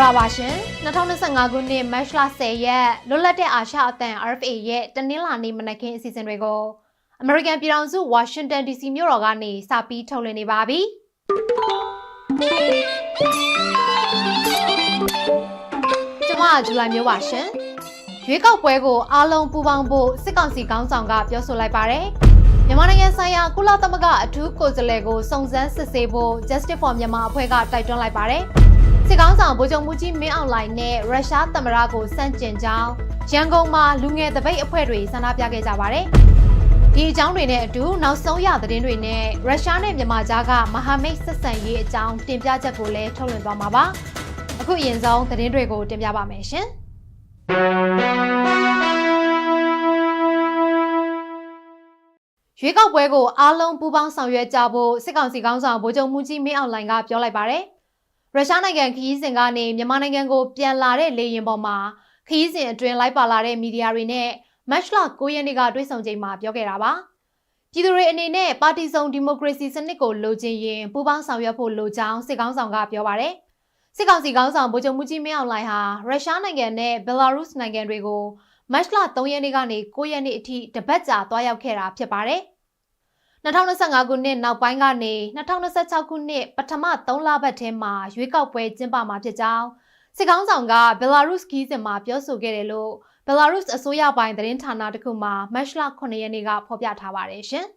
္ဂလာပါရှင်2025ခုနှစ်မတ်လ10ရက်လွတ်လပ်တဲ့အာရှအသံ RFA ရဲ့တနင်္လာနေ့မနက်ခင်းအစီအစဉ်တွေကို American ပြည်ထောင်စု Washington DC မြို့တော်ကနေစပြီးထုတ်လွှင့်နေပါပြီကျွန်မကဇူလိုင်မျိုးပါရှင်ရွေးကောက်ပွဲကိုအားလုံးပူးပေါင်းဖို့စစ်ကောင်စီခေါင်းဆောင်ကပြောဆိုလိုက်ပါတယ်မြန်မာနိုင်ငံဆိုင်ရာကုလသမဂ္ဂအထူးကိုယ်စားလှယ်ကိုစုံစမ်းစစ်ဆေးဖို့ Justice for Myanmar အဖွဲ့ကတိုက်တွန်းလိုက်ပါတယ်။ စစ်ကောင်ဆောင်ဗိုလ်ချုပ်မှုကြီးမင်းအောင်လှိုင်နဲ့ရုရှားသမ္မတကိုစန့်ကျင်ကြောင်းရန်ကုန်မှာလူငယ်တပိတ်အဖွဲ့တွေဆန္ဒပြခဲ့ကြပါတယ်။ဒီအကြောင်းတွေနဲ့အတူနောက်ဆုံးရသတင်းတွေနဲ့ရုရှားနဲ့မြန်မာကြားကမဟာမိတ်ဆက်ဆံရေးအကြောင်းတင်ပြချက်ကိုလည်းထုတ်လွှင့်သွားမှာပါ။အခုအရင်ဆုံးသတင်းတွေကိုတင်ပြပါမယ်ရှင်။ရွေးကောက်ပွဲကိုအားလုံးပူးပေါင်းဆောင်ရွက်ကြဖို့စစ်ကောင်စီခေါင်းဆောင်ဗိုလ်ချုပ်မှုကြီးမင်းအောင်လှိုင်ကပြောလိုက်ပါတယ်။ ရုရှားနိုင်ငံခရီးစဉ်ကနေမြန်မာနိုင်ငံကိုပြန်လာတဲ့လေယာဉ်ပေါ်မှာခရီးစဉ်အတွင်းလိုက်ပါလာတဲ့မီဒီယာတွေနဲ့မတ်လ9ရက်နေ့ကတွေ့ဆုံချိန်မှာပြောခဲ့တာပါ။ပြည်သူတွေအနေနဲ့ပါတီစုံဒီမိုကရေစီစနစ်ကိုလိုချင်ရင်ပူးပေါင်းဆောင်ရွက်ဖို့လိုကြောင်းစစ်ကောင်ဆောင်ကပြောပါတယ်။စစ်ကောင်စီခေါင်းဆောင်ဗိုလ်ချုပ်မှုကြီးမင်းအောင်လှိုင်ဟာရုရှားနိုင်ငံနဲ့ဘယ်လာရုစ်နိုင်ငံတွေကိုမတ်လ3ရက်နေ့ကနေ9ရက်နေ့အထိတပတ်ကြာသွားရောက်ခဲ့တာဖြစ်ပါတယ်။ 2025ခုနှစ်နောက်ပိုင်းကနေ2026ခုနှစ်ပထမ3လပတ်ထဲမှာရွေးကောက်ပွဲကျင်းပမှာဖြစ်ကြောင်းစစ်ကောင်ဆောင်ကဘယ်လာရုစ်ခီးစဉ်မှာပြောဆိုခဲ့တယ်လို့ဘယ်လာရုစ်အစိုးရပိုင်းသတင်းဌာနတစ်ခုမှာမတ်လ9ရက်နေ့ကဖော်ပြထားပါတယ်ရှင်။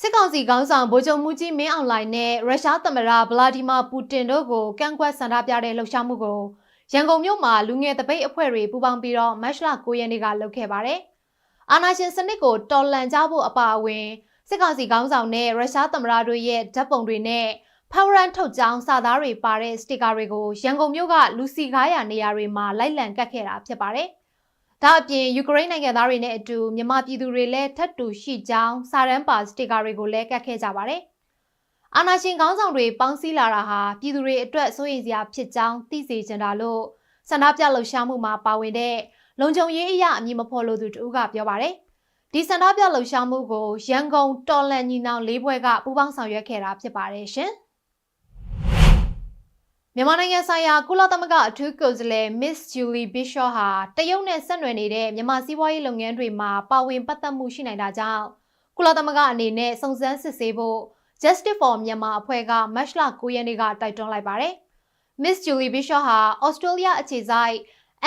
စစ်ကောင်စီခေါင်းဆောင်ဗိုလ်ချုပ်မှုကြီးမင်းအောင်လှိုင်နဲ့ရုရှားသမ္မတဗလာဒီမာပူတင်တို့ကိုကန့်ကွက်ဆန္ဒပြတဲ့လှုပ်ရှားမှုကိုရန်ကုန်မြို့မှာလူငယ်တပိတ်အဖွဲ့တွေပူးပေါင်းပြီးတော့မတ်လ9ရက်နေ့ကလုပ်ခဲ့ပါတယ်။ အာဏာရှင်စနစ်ကိုတော်လှန်ကြဖို့အပါအဝင်စစ်ကောင်စီခေါင်းဆောင်နဲ့ရုရှားသမ္မတတို့ရဲ့ဓာတ်ပုံတွေနဲ့ဖောက်ရန်ထုတ်ကြောင်းစာသားတွေပါတဲ့စတစ်ကာတွေကိုရန်ကုန်မြို့ကလူစီကားရနေရာတွေမှာလိုက်လံကတ်ခဲ့တာဖြစ်ပါတယ်။ဒါအပြင်ယူကရိန်းနိုင်ငံသားတွေနဲ့အတူမြန်မာပြည်သူတွေလည်းထပ်တူရှိကြောင်းစာရန်ပါစတစ်ကာတွေကိုလည်းကတ်ခဲ့ကြပါတယ်။အာနာရှင်ခေါင်းဆောင်တွေပေါင်းစည်းလာတာဟာပြည်သူတွေအတွက်စိုးရိမ်စရာဖြစ်ကြောင်းသိစေချင်တာလို့ဆန္ဒပြလှုပ်ရှားမှုမှာပါဝင်တဲ့ လုံခြုံရေးအရာအမည်မဖော်လို့သူတူကပြောပါတယ်ဒီစန္ဒပြလှုပ်ရှားမှုကိုရန်ကုန်တော်လန်ညီနောင်လေးဘွဲကပူးပေါင်းဆောင်ရွက်ခဲ့တာဖြစ်ပါတယ်ရှင်မြန်မာနိုင်ငံဆိုင်ရာကုလသမဂ္ဂအထူးကိုယ်စားလှယ် Miss Julie Bishop ဟာတရုတ်နဲ့ဆက်နွယ်နေတဲ့မြန်မာစီးပွားရေးလုပ်ငန်းတွေမှာပါဝင်ပတ်သက်မှုရှိနိုင်တာကြောင့်ကုလသမဂ္ဂအနေနဲ့စုံစမ်းစစ်ဆေးဖို့ Justice for Myanmar အဖွဲ့ကမတ်လ9ရက်နေ့ကတိုက်တွန်းလိုက်ပါတယ်။ Miss Julie Bishop ဟာ Australia အခြေစိုက်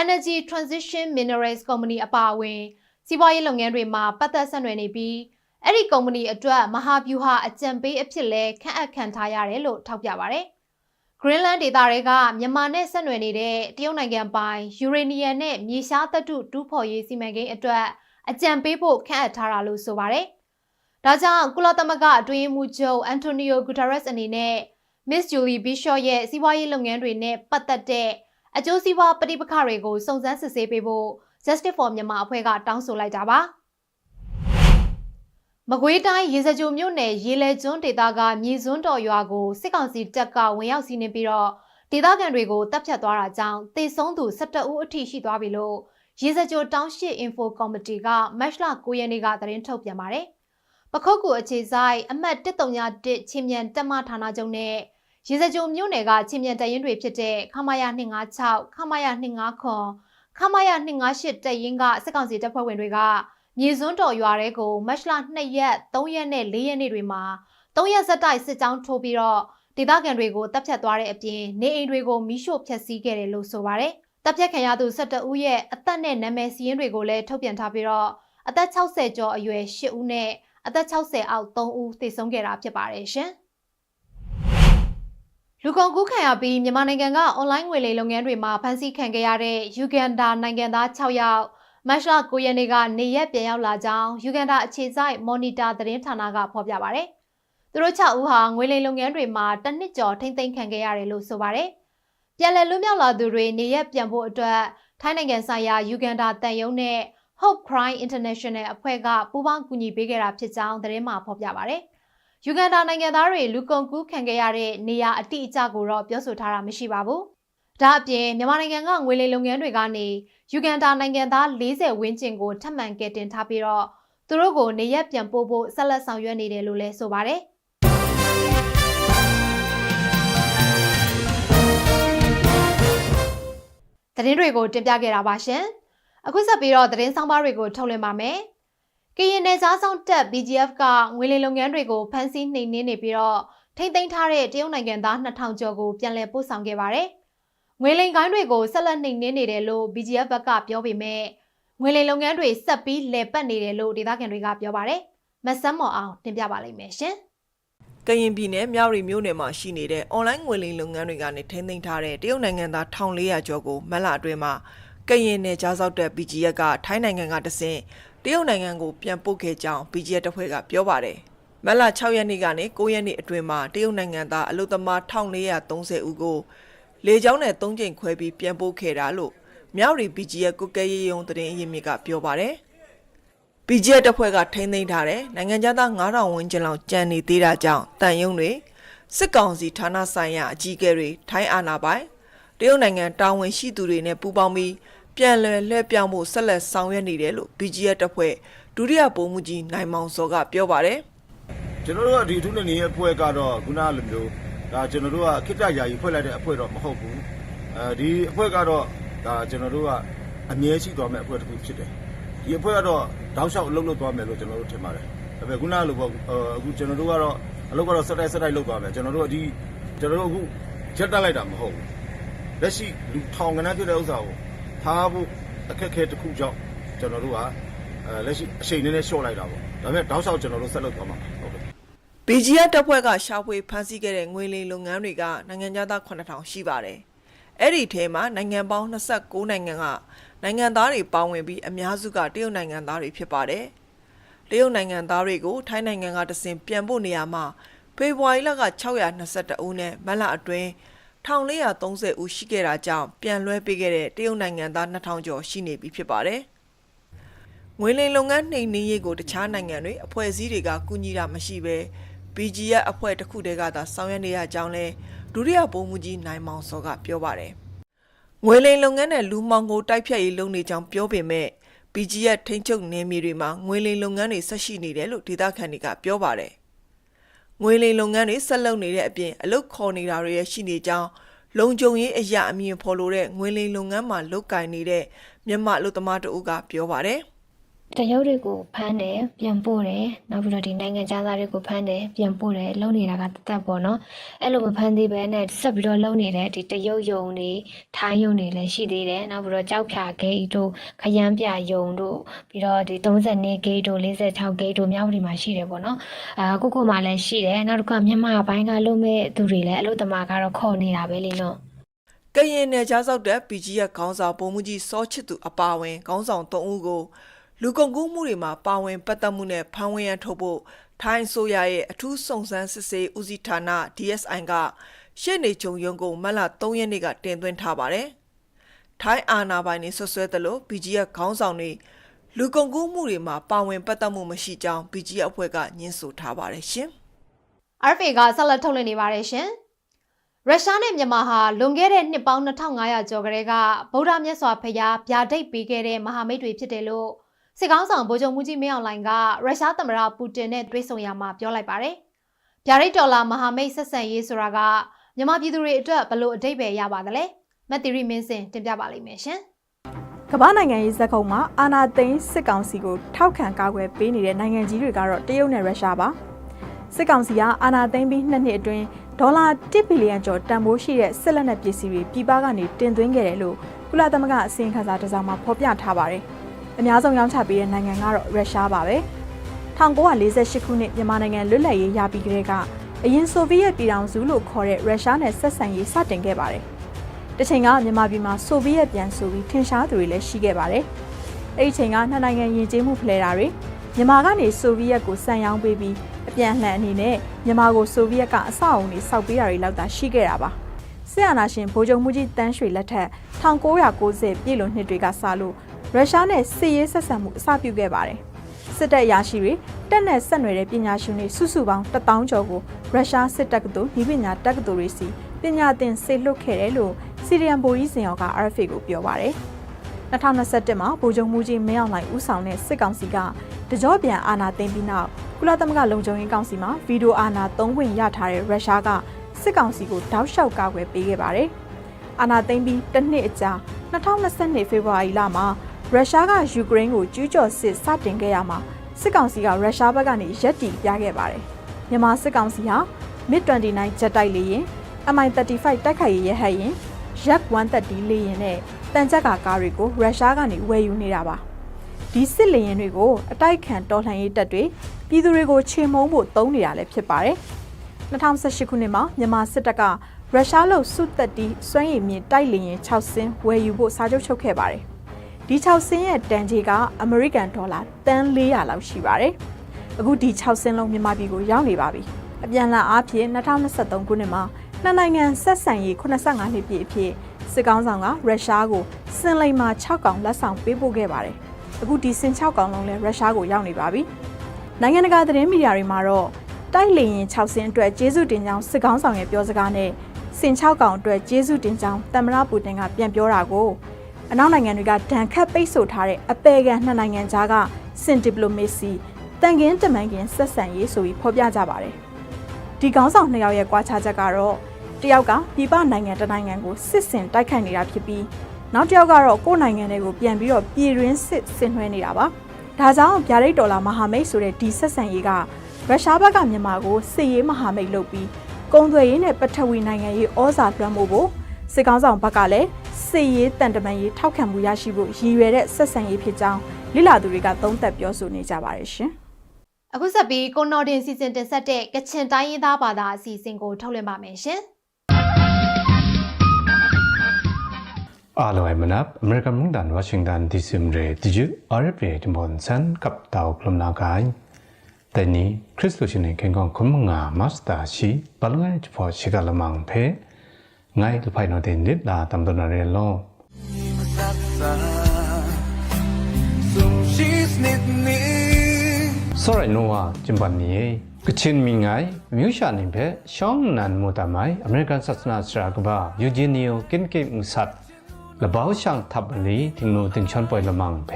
Energy Transition Minerals Company အပါအဝင်စီးပွားရေးလုပ်ငန်းတွေမှာပတ်သက်ဆက်နွယ်နေပြီးအဲ့ဒီကုမ္ပဏီအတွက်မဟာဗျူဟာအကြံပေးအဖြစ်လဲခန့်အပ်ခံထားရတယ်လို့ထောက်ပြပါဗျ။ Greenland ဒေသတွေကမြန်မာနဲ့ဆက်နွယ်နေတဲ့တရုတ်နိုင်ငံပိုင်ယူရေနီယံနဲ့မြေရှားသတ္တုတူးဖော်ရေးစီမံကိန်းအတွက်အကြံပေးဖို့ခန့်အပ်ထားတာလို့ဆိုပါတယ်။ဒါကြောင့်ကုလသမဂ္ဂအတွင်းမှုချုပ်အန်တိုနီယိုဂူတာရက်စ်အနေနဲ့ Miss Julie Bishop ရဲ့စီးပွားရေးလုပ်ငန်းတွေနဲ့ပတ်သက်တဲ့ အကျိုးစီးပွားပဋိပက္ခတွေကိုစုံစမ်းစစ်ဆေးပေးဖို့ Justice for Myanmar အဖွဲ့ကတောင်းဆိုလိုက်တာပါမကွေးတိုင်းရေစကြိုမြို့နယ်ရေလဲကျွန်းဒေသကမြေစွန်းတော်ရွာကိုစစ်ကောင်စီတပ်ကဝင်ရောက်စီးနင်းပြီးတော့ဒေသခံတွေကိုတပ်ဖြတ်သွားတာကြောင့်တေဆုံးသူ17ဦးအထိရှိသွားပြီလို့ရေစကြိုတောင်းရှိ info ကော်မတီကမတ်လ9ရက်နေ့ကသတင်းထုတ်ပြန်ပါတယ်။ပခုတ်ကူအခြေဆိုင်အမှတ်131ချင်းမြန်တက်မဌာနချုပ်နဲ့ ရေစကြိုမြို့နယ်ကချင်းမြန်တရင်တွေဖြစ်တဲ့ခမာယာ256ခမာယာ259ခမရ258တပ်ရင်းကစစ်ကောင်စီတပ်ဖွဲ့ဝင်တွေကမြေစွန်းတော်ရွာတဲကိုမတ်လ2ရက်3ရက်နဲ့4ရက်နေ့တွေမှာ3ရက်ဆက်တိုက်စစ်ကြောင်းထိုးပြီးတော့ဒေသခံတွေကိုတပ်ဖြတ်သွားတဲ့အပြင်နေအိမ်တွေကိုမိရှို့ဖျက်ဆီးခဲ့တယ်လို့ဆိုပါတယ်။တပ်ဖြတ်ခံရသူ17ဦးရဲ့အသက်နဲ့နာမည်စီးရင်တွေကိုလည်းထုတ်ပြန်ထားပြီးတော့အသက်60ကျော်အရွယ်10ဦးနဲ့အသက်60အောက်3ဦးသေဆုံးခဲ့တာဖြစ်ပါတယ်ရှင်။ လူကုန်ကူးခံရပြီးမြန်မာနိုင်ငံကအွန်လိုင်းငွေလိမ်လုပ်ငန်းတွေမှာဖမ်းဆီးခံခဲ့ရတဲ့ယူဂန်ဒါနိုင်ငံသား6ယောက်မတ်လ9ရက်နေ့ကနေရက်ပြန်ရောက်လာကြောင်းယူဂန်ဒါအခြေစိုက်မော်နီတာသတင်းဌာနကဖော်ပြပါဗျ။သူတို့6ဦးဟာငွေလိမ်လုပ်ငန်းတွေမှာတစ်နှစ်ကျော်ထိမ့်သိမ်းခံခဲ့ရတယ်လို့ဆိုပါတယ်။ပြန်လည်လွတ်မြောက်လာသူတွေနေရက်ပြန်ဖို့အတွက်ထိုင်းနိုင်ငံဆိုင်ရာယူဂန်ဒါတန်ယုံနဲ့ Hope Crime International အဖွဲ့ကပူးပေါင်းကူညီပေးခဲ့တာဖြစ်ကြောင်းသတင်းမှာဖော်ပြပါဗျ။ ယူဂန်ဒါနိုင်ငံသားတွေလူကုန်ကူးခံခဲ့ရတဲ့နေရာအတိအကျကိုတော့ပြောဆိုထားတာမရှိပါဘူး။ဒါအပြင်မြန်မာနိုင်ငံကငွေလိမ်လုပ်ငန်းတွေကနေယူဂန်ဒါနိုင်ငံသား40ဝန်းကျင်ကိုထပ်မံကယ်တင်ထားပြီးတော့သူတို့ကိုနေရက်ပြန်ပို့ဖို့ဆက်လက်ဆောင်ရွက်နေတယ်လို့လည်းဆိုပါတယ်။သတင်းတွေကိုတင်ပြခဲ့တာပါရှင်အခုဆက်ပြီးတော့သတင်းဆောင်ပါတွေကိုထုတ်လွှင့်ပါမယ် ကရင်နယ်ကြားဆောင်တက် BGF ကငွေလိမ်လုပ်ငန်းတွေကိုဖမ်းဆီးနှိမ်နင်းနေပြီးတော့ထိမ့်သိမ်းထားတဲ့တရုတ်နိုင်ငံသား2000ကျော်ကိုပြန်လည်ပို့ဆောင်ခဲ့ပါတယ်ငွေလိမ်ကိုင်းတွေကိုဆက်လက်နှိမ်နင်းနေတယ်လို့ BGF ဘက်ကပြောပေမဲ့ငွေလိမ်လုပ်ငန်းတွေဆက်ပြီးလည်ပတ်နေတယ်လို့ဒေသခံတွေကပြောပါတယ်မဆမ်းမော်အောင်တင်ပြပါလိမ့်မယ်ရှင်ကရင်ပြည်နယ်မြောက်ရီမြို့နယ်မှာရှိနေတဲ့ online ငွေလိမ်လုပ်ငန်းတွေကနေထိန်းသိမ်းထားတဲ့တရုတ်နိုင်ငံသား1400ကျော်ကိုမက်လာအတွင်းမှာကရင်နယ်ကြားစောက်တဲ့ BGF ကထိုင်းနိုင်ငံကတဆင့် တရုတ်နိုင်ငံကိုပြန်ပို့ခဲ့ကြောင်း BGF တပ်ဖွဲ့ကပြောပါတယ်။မက်လာ6ရက်နေ့ကနေ9ရက်နေ့အတွင်းမှာတရုတ်နိုင်ငံသားအလုသမား1430ဦးကိုလေကြောင်းနဲ့3ကြိမ်ခွဲပြီးပြန်ပို့ခဲ့တာလို့မြောက်ရီ BGF ကုတ်ကဲရေးယုံသတင်းအရင်းမြစ်ကပြောပါတယ်။ BGF တပ်ဖွဲ့ကထိန်းသိမ်းထားတဲ့နိုင်ငံသား9000ဝန်းကျင်လောက်ကြံနေသေးတာကြောင့်တန်ယုံတွေစစ်ကောင်စီဌာနဆိုင်ရာအကြီးအကဲတွေထိုင်းအာဏာပိုင်တရုတ်နိုင်ငံတာဝန်ရှိသူတွေနဲ့ပူးပေါင်းပြီး ပြန်လည်လှည့်ပြောင်းဖို့ဆက်လက်ဆောင်ရွက်နေတယ်လို့ BGF တပ်ဖွဲ့ဒုတိယဗိုလ်မှူးကြီးနိုင်မောင်စောကပြောပါတယ်ကျွန်တော်တို့ကဒီထုနေနေရဲ့အဖွဲ့ကတော့ခုနလိုမျိုးဒါကျွန်တော်တို့ကခိတ္တယာယီဖွဲ့လိုက်တဲ့အဖွဲ့တော့မဟုတ်ဘူးအဲဒီအဖွဲ့ကတော့ဒါကျွန်တော်တို့ကအမြဲရှိသွားမယ့်အဖွဲ့တစ်ခုဖြစ်တယ်ဒီအဖွဲ့ကတော့တောက်လျှောက်အလုပ်လုပ်သွားမယ်လို့ကျွန်တော်တို့ထင်ပါတယ်ဒါပေမဲ့ခုနလိုပေါ့အခုကျွန်တော်တို့ကတော့အလုပ်ကတော့ဆက်တိုက်ဆက်တိုက်လုပ်သွားမယ်ကျွန်တော်တို့ကဒီကျွန်တော်တို့အခုချက်တက်လိုက်တာမဟုတ်ဘူးလက်ရှိလူထောင်ကနန်းဖြစ်တဲ့ဥစ္စာကို ထားဖို့အခက်အခဲတစ်ခုကြောင့်ကျွန်တော်တို့ကအဲလက်ရှိအချိန်နည်းနည်းလျှော့လိုက်တာပေါ့ဒါပေမဲ့တောက်လျှောက်ကျွန်တော်တို့ဆက်လုပ်သွားမှာပါဟုတ်ကဲ့ BGF တပ်ဖွဲ့ကရှာဖွေဖမ်းဆီးခဲ့တဲ့ငွေလိမ်လုပ်ငန်းတွေကနိုင်ငံသား9000ရှိပါတယ်။အဲ့ဒီထဲမှာနိုင်ငံပေါင်း29နိုင်ငံကနိုင်ငံသားတွေပါဝင်ပြီးအများစုကတရုတ်နိုင်ငံသားတွေဖြစ်ပါတယ်။တရုတ်နိုင်ငံသားတွေကိုထိုင်းနိုင်ငံကတဆင့်ပြန်ဖို့နေရာမှာဖေဖော်ဝါရီလက622ဦးနဲ့မတ်လအတွင်း 1430ဦးရှိခဲ့တာကြောင့်ပြန်လွှဲပေးခဲ့တဲ့တရုတ်နိုင်ငံသား2000ကျော်ရှိနေပြီဖြစ်ပါတယ်။ငွေလိမ်လုပ်ငန်းနှိမ်နင်းရေးကိုတခြားနိုင်ငံတွေအဖွဲ့အစည်းတွေကကူညီတာမရှိဘဲ BGF အဖွဲ့တစ်ခုတည်းကသာဆောင်ရွက်နေရကြောင်းလဲဒုတိယဗိုလ်မှူးကြီးနိုင်မောင်စောကပြောပါတယ်။ငွေလိမ်လုပ်ငန်းနဲ့လူမှောင်ကိုတိုက်ဖြတ်ရေးလုပ်နေကြောင်းပြောပေမဲ့ BGF ထိန်းချုပ်နယ်မြေတွေမှာငွေလိမ်လုပ်ငန်းတွေဆက်ရှိနေတယ်လို့ဒေသခံတွေကပြောပါတယ်။ ငွေလိမ်လုပ်ငန်းတွေဆက်လုပ်နေတဲ့အပြင်အလုတ်ခေါ်နေတာတွေရရှိနေကြောင်းလုံခြုံရေးအရာအမြင်ဖော်လို့တဲ့ငွေလိမ်လုပ်ငန်းမှာလုတ်ကင်နေတဲ့မြန်မာလူသမားတအုပ်ကပြောပါတယ်။ တရုတ်တွေကိုဖမ်းတယ်ပြန်ပို့တယ်နောက်ပြီးတော့ဒီနိုင်ငံသားတွေကိုဖမ်းတယ်ပြန်ပို့တယ်လုံနေတာကတသက်ပေါ့နော်အဲ့လိုမဖမ်းသေးပဲနဲ့ဆက်ပြီးတော့လုံနေတဲ့ဒီတရုတ်ယုံတွေထိုင်းယုံတွေလည်းရှိသေးတယ်နောက်ပြီးတော့ကြောက်ဖြာဂိတ်တို့ခရမ်းပြယုံတို့ပြီးတော့ဒီ32ဂိတ်တို့46ဂိတ်တို့မြောက်ပြည်မှာရှိတယ်ပေါ့နော်အာကိုကိုမှလည်းရှိတယ်နောက်တစ်ခါမြန်မာဘိုင်းကလုံမဲ့သူတွေလည်းအလို့တမာကတော့ခေါ်နေတာပဲလေနော်ကရင်နယ်ကြားစောက်တဲ့ PGF ခေါင်းဆောင်ပုံမှုကြီးစောချစ်သူအပါအဝင်ခေါင်းဆောင်၃ဦးကို လူကုန်ကူးမှုတွေမှာပါဝင်ပတ်သက်မှုနဲ့ဖမ်းဝရမ်းထုတ်ဖို့ထိုင်းဆိုရရဲ့အထူးစုံစမ်းစစ်ဆေးဦးစီးဌာန DSI ကရှေ့နေချုပ်ရုံးကိုမတ်လ3ရက်နေ့ကတင်သွင်းထားပါတယ်။ထိုင်းအာဏာပိုင်တွေဆွဆွဲသလို PGF ခေါင်းဆောင်တွေလူကုန်ကူးမှုတွေမှာပါဝင်ပတ်သက်မှုမရှိကြောင်း PGF အဖွဲ့ကညှင်းဆိုထားပါတယ်ရှင်။ RFA ကဆက်လက်ထုတ်လွှင့်နေပါတယ်ရှင်။ရုရှားနဲ့မြန်မာဟာလွန်ခဲ့တဲ့နှစ်ပေါင်း2500ကျော်ကလေးကဗုဒ္ဓမြတ်စွာဘုရားဗျာဒိတ်ပေးခဲ့တဲ့မဟာမိတ်တွေဖြစ်တယ်လို့ စစ်ကောင်းဆောင်ဗိုလ်ချုပ်မှုကြီးမင်းအောင်လှိုင်ကရုရှားသမ္မတပူတင်နဲ့တွေ့ဆုံရမှာပြောလိုက်ပါတယ်။ဗျာဒိတ်တော်လာမဟာမိတ်ဆက်ဆံရေးဆိုတာကမြန်မာပြည်သူတွေအတွက်ဘလို့အတိတ်ပဲရပါသလဲ။မက်သီရီမင်းစင်တင်ပြပါလိမ့်မယ်ရှင်။ကမ္ဘာနိုင်ငံရေးဇက်ကုံမှာအာနာသိန်းစစ်ကောင်စီကိုထောက်ခံကာကွယ်ပေးနေတဲ့နိုင်ငံကြီးတွေကတော့တရုတ်နဲ့ရုရှားပါစစ်ကောင်စီကအာနာသိန်းပြီးနှစ်နှစ်အတွင်းဒေါ်လာ1ဘီလီယံကျော်တန်ဖိုးရှိတဲ့စစ်လက်နက်ပစ္စည်းတွေပြည်ပကနေတင်သွင်းခဲ့တယ်လို့ကုလသမဂ္ဂအစည်းအဝေးခန်းစာတစ်စောင်မှာဖော်ပြထားပါတယ် အများဆုံးရောင်းချပေးတဲ့နိုင်ငံကတော့ရုရှားပါပဲ1948ခုနှစ်မြန်မာနိုင်ငံလွတ်လပ်ရေးရပြီးကတည်းကအရင်ဆိုဗီယက်ပြည်ထောင်စုလို့ခေါ်တဲ့ရုရှားနဲ့ဆက်ဆံရေးစတင်ခဲ့ပါတယ်။တစ်ချိန်ကမြန်မာပြည်မှာဆိုဗီယက်ပြန်ဆိုပြီးထင်ရှားသူတွေလည်းရှိခဲ့ပါတယ်။အဲ့ဒီချိန်ကနှစ်နိုင်ငံယဉ်ကျေးမှုဖလှယ်တာတွေမြန်မာကနေဆိုဗီယက်ကိုစံရောင်းပေးပြီးအပြန်အလှန်အနေနဲ့မြန်မာကိုဆိုဗီယက်ကအဆောက်အုံတွေစောက်ပေးတာတွေလောက်သာရှိခဲ့တာပါ။ဆီယနာရှင်ဗိုလ်ချုပ်မှုကြီးတန်းရွှေလက်ထက်1990ပြည်လွန်နှစ်တွေကစလို့ ရုရှားနဲ့စစ်ရေးဆက်ဆံမှုအစပြုခဲ့ပါတယ်။စစ်တပ်အရာရှိတွေတက်နဲ့ဆက်နွယ်တဲ့ပညာရှင်တွေစုစုပေါင်း1000ကျော်ကိုရုရှားစစ်တပ်ကသို့ဤပညာတက္ကသိုလ်တွေစီပညာသင်ဆေလွတ်ခဲ့တယ်လို့စီရီယန်ဘိုကြီးစင်ရောက RFA ကိုပြောပါရယ်2021မှာဗိုလ်ချုပ်မှုကြီးမင်းအောင်လှိုင်ဦးဆောင်တဲ့စစ်ကောင်စီကတကြောပြန်အာဏာသိမ်းပြီးနောက်ကုလသမဂ္ဂလုံခြုံရေးကောင်စီမှာဗီဒီယိုအာဏာသုံးခွင့်ရထားတဲ့ရုရှားကစစ်ကောင်စီကိုတောက်လျှောက်ကာကွယ်ပေးခဲ့ပါတယ်။အာဏာသိမ်းပြီးတစ်နှစ်အကြာ2022ဖေဖော်ဝါရီလမှာ ရုရှားကယူကရိန်းကိုကျူးကျော်စစ်စတင်ခဲ့ရမှာစစ်ကောင်စီကရုရှားဘက်ကနေရက်တီပြခဲ့ပါတယ်။မြန်မာစစ်ကောင်စီဟာ MiG-29 ဂျက်တိုက်လေယာဉ် Mi-35 တိုက်ခိုက်ရေးရဟတ်ယာဉ် Yak-130 လေယာဉ်နဲ့တန်ကြပ်ကာကားတွေကိုရုရှားကနေဝယ်ယူနေတာပါ။ဒီစစ်လေယာဉ်တွေကိုအတိုက်ခံတော်လှန်ရေးတပ်တွေပြည်သူတွေကိုချေမှုန်းဖို့သုံးနေတာလည်းဖြစ်ပါတယ်။2018ခုနှစ်မှာမြန်မာစစ်တပ်ကရုရှားလို့စုသက်တီစွမ်းရည်မြင့်တိုက်လေယာဉ်6စင်းဝယ်ယူဖို့စာချုပ်ချုပ်ခဲ့ပါတယ်။ ဒီ6စင်းရဲ့တန်ကြေကအမေရိကန်ဒေါ်လာတန်400လောက်ရှိပါတယ်။အခုဒီ6စင်းလုံးမြန်မာပြည်ကိုရောက်နေပါပြီ။အပြန်အလှန်အားဖြင့်2023ခုနှစ်မှာနှစ်နိုင်ငံဆက်ဆံရေး85နှစ်ပြည့်အဖြစ်စစ်ကောင်းဆောင်ကရုရှားကိုစင်လိမ်မှာ6កောင်လက်ဆောင်ပေးပို့ခဲ့ပါတယ်။အခုဒီစင်6កောင်လုံးလည်းရုရှားကိုရောက်နေပါပြီ။နိုင်ငံတကာသတင်းမီဒီယာတွေမှာတော့တိုက်လေရင်6စင်းအတွက်ကျေးဇူးတင်ကြောင်းစစ်ကောင်းဆောင်ရဲ့ပြောစကားနဲ့စင်6កောင်အတွက်ကျေးဇူးတင်ကြောင်းတမရပူတင်ကပြန်ပြောတာကို အနောက်နိုင်ငံတွေကဒဏ်ခတ်ပိတ်ဆို့ထားတဲ့အပေခံနှစ်နိုင်ငံကြားကစင်ဒီပလိုမေစီတန်ကင်းတမန်ကင်းဆက်ဆံရေးဆိုပြီးဖော်ပြကြပါတယ်။ဒီကောင်းဆောင်နှစ်ယောက်ရဲ့ကွာခြားချက်ကတော့တယောက်ကပြည်ပနိုင်ငံတစ်နိုင်ငံကိုစစ်စင်တိုက်ခိုက်နေတာဖြစ်ပြီးနောက်တစ်ယောက်ကတော့ကိုယ့်နိုင်ငံတွေကိုပြန်ပြီးတော့ပြည်တွင်းစစ်ဆင်နွှဲနေတာပါ။ဒါကြောင့်ဗျာဒိတ်ဒေါ်လာမဟာမိတ်ဆိုတဲ့ဒီဆက်ဆံရေးကရုရှားဘက်ကမြန်မာကိုစစ်ရေးမဟာမိတ်လုပ်ပြီးကုန်းသွယ်ရေးနဲ့ပထဝီနိုင်ငံရေးဩဇာလွှမ်းမိုးဖို့စစ်ကောင်းဆောင်ဘက်ကလည်း စစ်ရေးတန်တမန်ရေးထောက်ခံမှုရရှိဖို့ရည်ရွယ်တဲ့ဆက်ဆံရေးဖြစ်ကြောင်းလိလာသူတွေကသုံးသပ်ပြောဆိုနေကြပါတယ်ရှင်။အခုဆက်ပြီးကိုနော်တင်စီစဉ်တင်ဆက်တဲ့ကချင်တိုင်းရင်းသားဘာသာအစီအစဉ်ကိုထုတ်လွှင့်ပါမယ်ရှင်အားလုံးအမနပ်အမေရိကန်မုန်ဒန်ဝါရှင်တန်ဒီစီမရေတီဂျူအာရပရီတမွန်ဆန်ကပ်တောက်လမ်နာကိုင်းတနီခရစ်လိုရှင်နေခင်ကောင်ခုမငါမတ်စတာရှိဘလငိုင်းချဖောရှိကလမန်ဖေ ง่ายตุภัยนอเดนนิดลาตำตนาเรียนโลสรายนัวจิมบันนี้กชินมีไงมิวชานิเพช่องนันมูตามัยอเมริกันศาสนาสรากบายูจีนิโอกินเกมสัตละบ่าวช่างทับลีถึงโนถึงชอนปลอยละมังเพ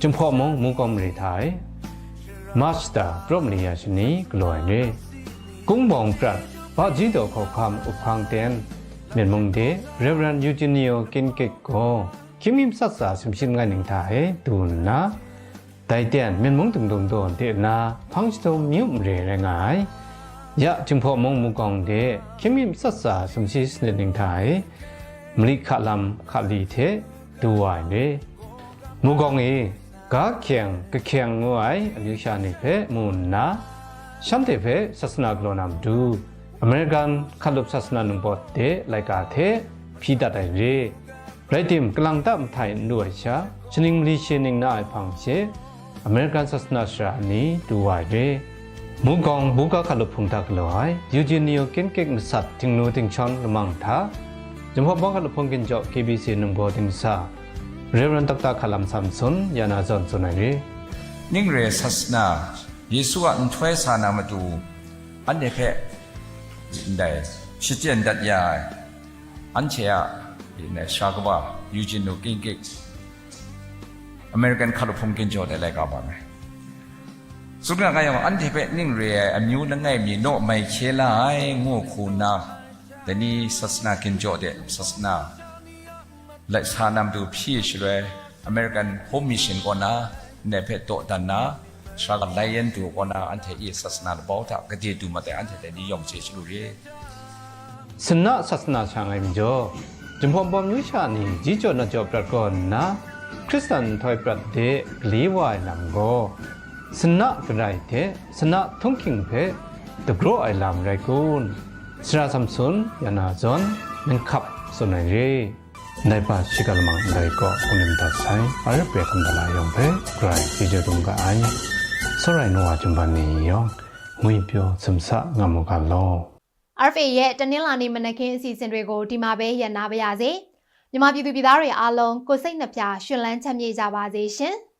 จุมพ่อมองมุกอมริไทยมาสเตอร์พรอมเนียชนีกลอยเลกุ้งบองปรัด นะတိုင်တန်မြင်မုံတုံတုံတော့တဲ့နာဖန်းစတုံမြုံရဲရငိုင်ရချင်ဖို့မုံမူကောင်တဲ့ခင်မြဆတ်စာဆုံစီစနေနေထိုင်မလိခလမ်ခလီတဲ့ဒူဝိုင်လေမူကောင်ေဂါခေងကခေងငွိုင်အမျိုးရှာနေဖဲမွန်နာရှမ်တေဖဲဆစနာဂလောနမ်ဒူအမေရိကန်ခလုပ်ဆစနာနုဘောတဲ့လိုက်ကာတဲ့ဖီတတိုင်ရေไรติมกลังตับไทยหน่วยชาชนิงลีเชนิงนาไอพังเช อเมริกันศาสนาชานี้ดูไว้เรมุกองบุกะขลุพุงทักลอยยูจินิโอเกนเกกมสั အမေရိကန်ခလုပ်ဆာစနာနုံပေါ်တဲ့လိုက်ကာတဲ့ဖီတတိုင်ရေရိုက်တင်ကလန်တမ်ထိုင်နူရှာချနင်းလီရှင်းနင်းနာဖန်ရှေအမေရိကန်ဆာစနာရှာနီဒူဝိုင်ရေမုကောင်ဘူကခလုပ်ဖုန်တကလောဟိုင်ယူဂျီနီယိုကင်ကက်မဆတ်တင်းနိုတင်းချွန်လမန်သာဂျမ်ဟောဘောခလုပ်ဖုန်ကင်ကြော KBC နုံပေါ်တင်းစာရေရန်တက်တာခလမ်ဆမ်ဆွန်ယာနာဇွန်ဆွန်နေနင်းရေဆာစနာယေရှုအန်ထွဲဆာနာမတူအနေဖက် 네, 시젠 닷야 안체야 네 샤그바 유진노 낑게 American California ကြော်တယ်လိုက်ကားပါမယ်။စုကကရောအန်တီပဲနင်းရဲအမျိုးနှငယ်မြေတော့မိုက်ချဲလိုက်ငို့ခုနာတနီဆစနာကင်ကြော်တဲ့ဆစနာလက်စာနမ်တူဖြည့်ရွှဲ American Home Mission ကောနာနေဖက်တော့တနာ ชากันไลเอ็นดูก่อนอันเทอีศาสนาบอกถ้ากระเดียดูมาแต่อันเทแต่นิยมเสียชลุเรสนะศาสนาช่างไอมิจอจมพอมบอมยุชานี่จิจอนะจอประกอนนะคริสตันถอยประเดกลีวายนำโกสนะกระไรเทสนะทุ่งคิงเพตกโรไอลามไรกุนสระสัมซุนยานาจอนนังขับสนัยเรในป่าชิกาลมังไดก็คงนิมตัดใช้อารเปรคำดลายองเพไกรจิจดุงกะไอ စရိုင်နောဂျမ်ပနီယောငွေပြောစမ်ဆာငမကလော RFA ရဲ့တနင်္လာနေ့မနက်ခင်းအစီအစဉ်တွေကိုဒီမှာပဲရန်နာပါရစေမြန်မာပြည်သူပြည်သားတွေအားလုံးကိုစိတ်နှပြရှင်လန်းချမ်းမြေ့ကြပါစေရှင်။